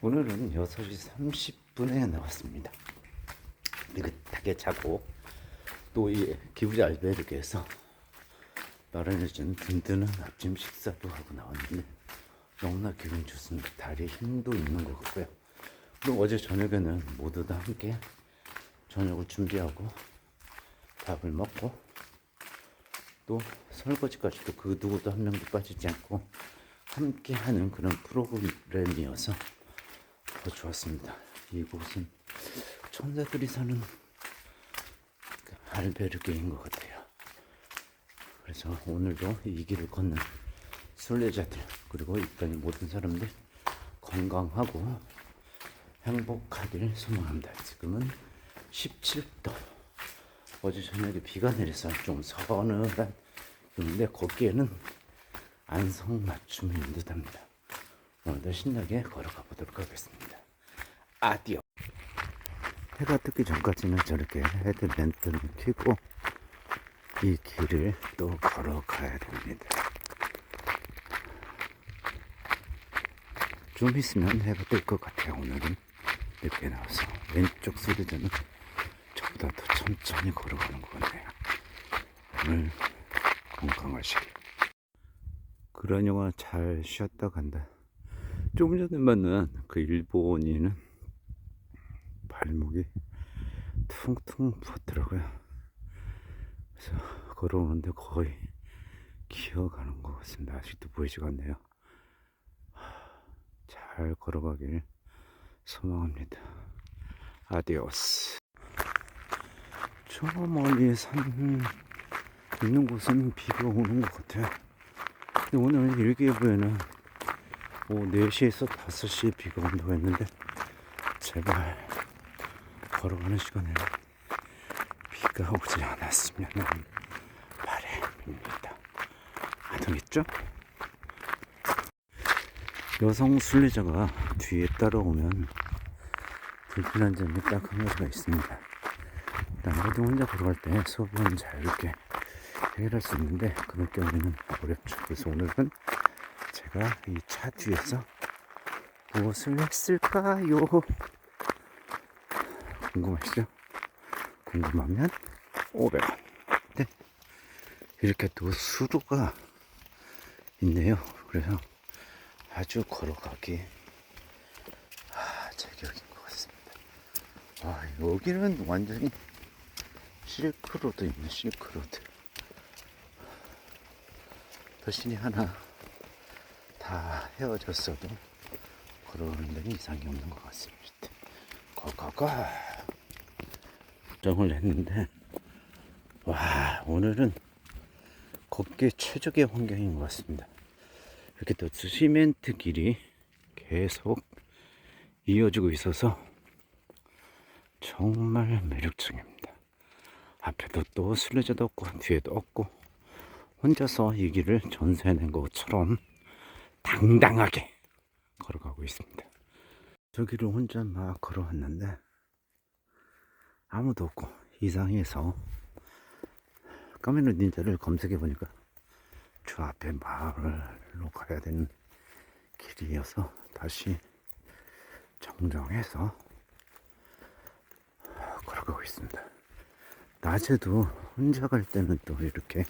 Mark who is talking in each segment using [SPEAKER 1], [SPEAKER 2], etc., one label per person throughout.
[SPEAKER 1] 오늘은 6시 30분에 나왔습니다. 느긋하게 자고 또 이 기부자 알베르게에서 마련해준 든든한 아침 식사도 하고 나왔는데 너무나 기분 좋습니다. 다리에 힘도 있는 것 같고요. 그리고 어제 저녁에는 모두 다 함께 저녁을 준비하고 밥을 먹고 또 설거지까지도 그 누구도 한 명도 빠지지 않고 함께 하는 그런 프로그램이어서 더 좋았습니다. 이곳은 천사들이 사는 그 알베르게인 것 같아요. 그래서 오늘도 이 길을 걷는 순례자들 그리고 일단 모든 사람들 건강하고 행복하길 소망합니다. 지금은 17도. 어제 저녁에 비가 내려서 좀 서늘한 근데 걷기에는 안성맞춤인 듯합니다. 오늘도 신나게 걸어가 보도록 하겠습니다. 아디오. 해가 뜨기 전까지는 저렇게 헤드랜턴을 켜고 이 길을 또 걸어가야 됩니다. 좀 있으면 해가 뜰 것 같아요. 오늘은 늦게 나와서 왼쪽 소리자는 저보다 더 천천히 걸어가는 것 같네요. 오늘 건강하시길. 그런 영화 잘 쉬었다 간다. 조금 전에 만난 그 일본인은 발목이 퉁퉁 부었더라고요. 그래서 걸어오는데 거의 기어가는 것 같습니다. 아직도 보이지가 않네요. 잘 걸어가길 소망합니다. 아디오스. 저 멀리 산 있는 곳은 비가 오는 것 같아요. 근데 오늘 일기예보에는 오후 4시에서 5시에 비가 온다고 했는데 제발 걸어가는 시간에는 비가 오지 않았으면. 안 오겠죠? 여성 순례자가 뒤에 따라오면 불편한 점이 딱 한 가지가 있습니다. 남자도 혼자 걸어갈 때 수업은 자유롭게 해결할 수 있는데 그럴 경우에는 어렵죠. 그래서 오늘은 제가 이 차 뒤에서 무엇을 했을까요? 궁금하시죠? 궁금하면 500원. 네. 이렇게 또 수도가 있네요. 그래서 아주 걸어가기 아, 제격인 것 같습니다. 아, 여기는 완전히 실크로드 있네, 실크로드. 도시이 하나 다 헤어졌어도 걸어오는 데는 이상이 없는 것 같습니다. 고고고! 정을 했는데, 와, 오늘은 걷기 최적의 환경인 것 같습니다. 이렇게 또 시멘트 길이 계속 이어지고 있어서 정말 매력적입니다. 앞에도 또 순례자도 없고 뒤에도 없고 혼자서 이 길을 전세낸 것처럼 당당하게 걸어가고 있습니다. 저 길을 혼자 막 걸어왔는데 아무도 없고 이상해서 까메르 닌자를 검색해 보니까 저 앞에 마을로 가야 되는 길이어서 다시 정정해서 걸어가고 있습니다. 낮에도 혼자 갈 때는 또 이렇게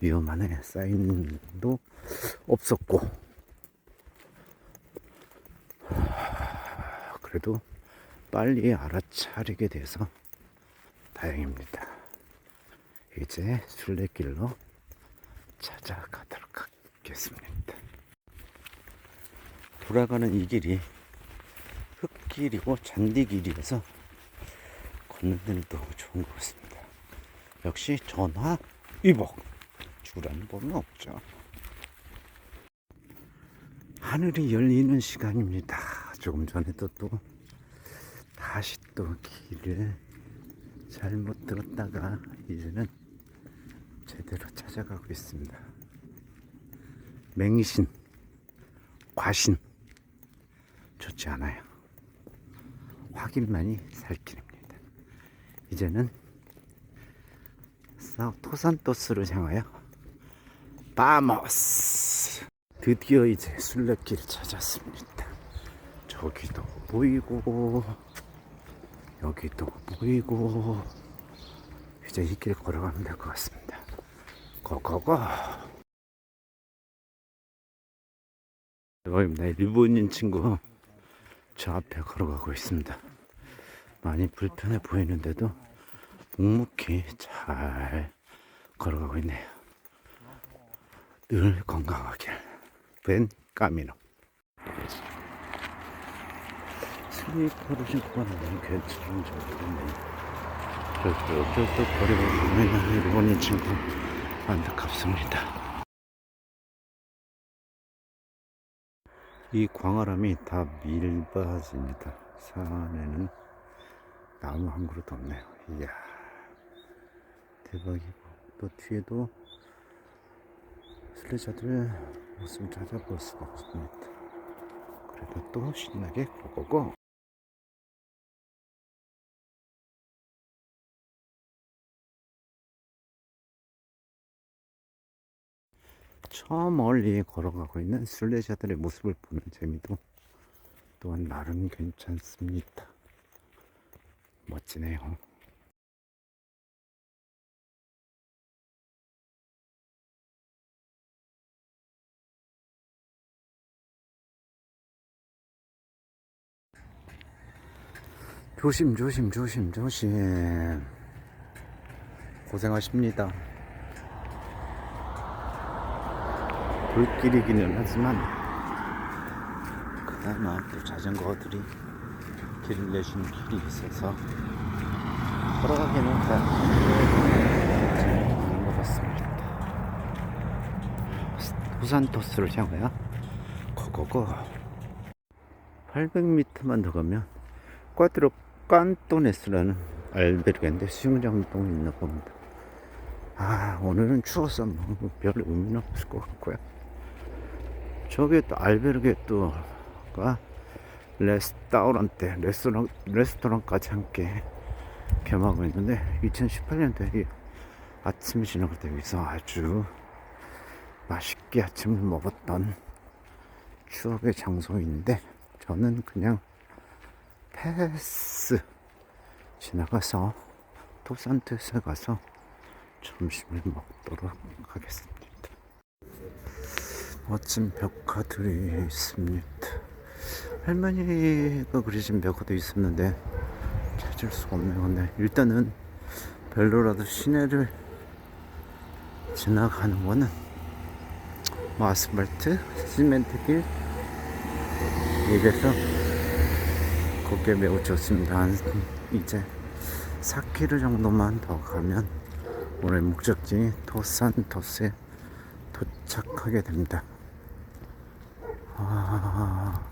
[SPEAKER 1] 위험하네 사인도 없었고 그래도 빨리 알아차리게 돼서 다행입니다. 이제 순례길로 찾아가도록 하겠습니다. 돌아가는 이 길이 흙길이고 잔디길이어서 걷는 데는 또 좋은 것 같습니다. 역시 전화 위복 주라는 법은 없죠. 하늘이 열리는 시간입니다. 조금 전에도 또 다시 또 길을 잘못 들었다가 이제는 제대로 찾아가고 있습니다. 맹신, 과신 좋지 않아요. 확인만이 살 길입니다. 이제는 사- 토산토스를 향하여 바모스 드디어 이제 순례길 찾았습니다. 저기도 보이고 여기도 보이고 이제 이 길 걸어가면 될 것 같습니다. 고고고. 여기입니다. 일본인 친구 저 앞에 걸어가고 있습니다. 많이 불편해 보이는데도 묵묵히 잘 걸어가고 있네요. 늘 건강하길. 벤 까미노. 스니커를 신고 가는 게 괜찮은지 모르겠네요. 저쪽, 저쪽 거리가 보면 일본인 친구 안타깝습니다. 이 광활함이 다 밀바지입니다. 산에는 나무 한 그루도 없네요. 이야, 대박이고. 또 뒤에도 순례자들 모습을 찾아볼 수가 없습니다. 그래도 또 신나게 고고고. 저 멀리 걸어가고 있는 순례자들의 모습을 보는 재미도 또한 나름 괜찮습니다. 멋지네요. 조심, 조심, 조심, 조심. 고생하십니다. 불길이기는 하지만 그나마 또 자전거들이 길을 내신 길이 있어서 걸어가기는 다 재미있는 것 같습니다. 부산 토스를 향하여 고고고 800m만 더 가면 꽈드로 깐토네스라는 알베르게인데 수영장동이 있나 봅니다. 아 오늘은 추워서 뭐 별 의미는 없을 것 같고요. 저게 또 알베르게 또가 레스타우란테 레스토랑 레스토랑까지 함께 겸하고 있는데 2018년도에 아침 지나갈 때 여기서 아주 맛있게 아침을 먹었던 추억의 장소인데 저는 그냥 패스 지나가서 토산트에 가서 점심을 먹도록 하겠습니다. 멋진 벽화들이 있습니다. 할머니가 그리신 벽화도 있었는데 찾을 수가 없네요. 근데 일단은 별로라도 시내를 지나가는 거는 뭐 아스팔트, 시멘트 길 이래서 걷기 매우 좋습니다. 한 이제 4km 정도만 더 가면 오늘 목적지 토산토스에 도착하게 됩니다. 아, 토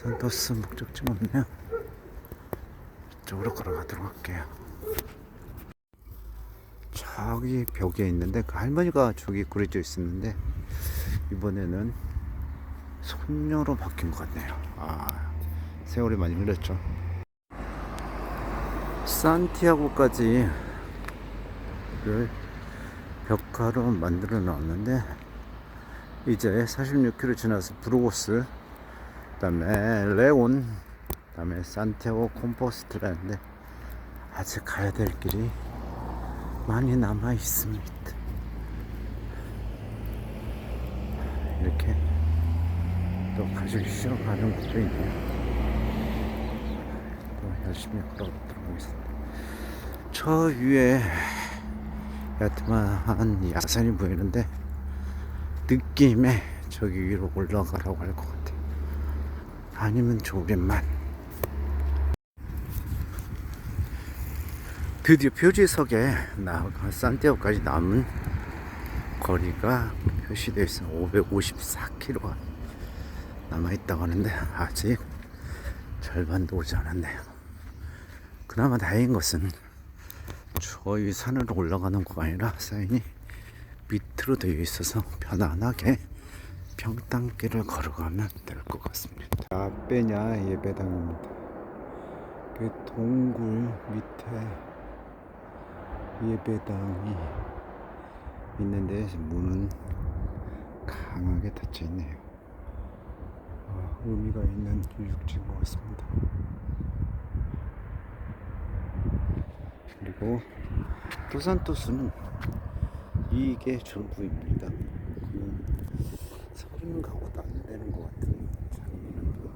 [SPEAKER 1] 산토스 목적지 없네요. 이쪽으로 걸어가도록 할게요. 저기 벽에 있는데 그 할머니가 저기 그려져 있었는데 이번에는 손녀로 바뀐 것 같네요. 아, 세월이 많이 흘렀죠. 산티아고까지 를 벽화로 만들어 놨는데 이제 46km 지나서 브루고스 그 다음에 레온 그다음에 산티아고 콤포스트라는데 아직 가야 될 길이 많이 남아 있습니다. 이렇게 또 가지고 쉬어가는 것도 있네요. 또 열심히 걸어보도록 하겠습니다. 저 위에 야트만한 야산이 보이는데 느낌에 저기 위로 올라가라고 할 것 같아요. 아니면 조개만. 드디어 표지석에 나가 산티아고까지 남은 거리가 표시되어 있어 554km 남아 있다고 하는데 아직 절반도 오지 않았네요. 그나마 다행인 것은 저희 산으로 올라가는 거가 아니라 사인이 밑으로 되어 있어서 편안하게 평탄길을 걸어가면 될 것 같습니다. 앞배냐 예배당입니다. 그 동굴 밑에 예배당이 있는데 문은 강하게 닫혀 있네요. 아, 의미가 있는 일육지인 것 같습니다. 그리고 도산토스는 이게 전부입니다. 그 서른 가구도 안 되는 것 같은 장면은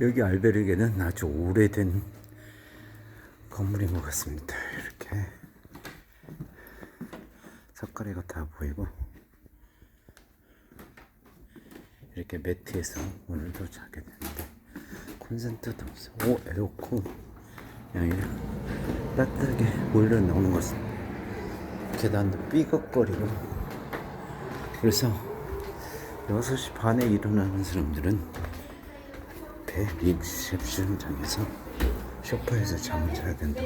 [SPEAKER 1] 여기 알베르게는 아주 오래된 건물인 것 같습니다. 이렇게 석가래가 다 보이고 이렇게 매트에서 오늘도 자게 되는데 콘센트 도 없어. 오 에어컨 이렇게 따뜻하게 보일러 나오는 것 같습니다. 계단도 삐걱거리고 그래서 6시 반에 일어나는 사람들은 배 리셉션장에서 쇼파에서 잠을 자야 된다.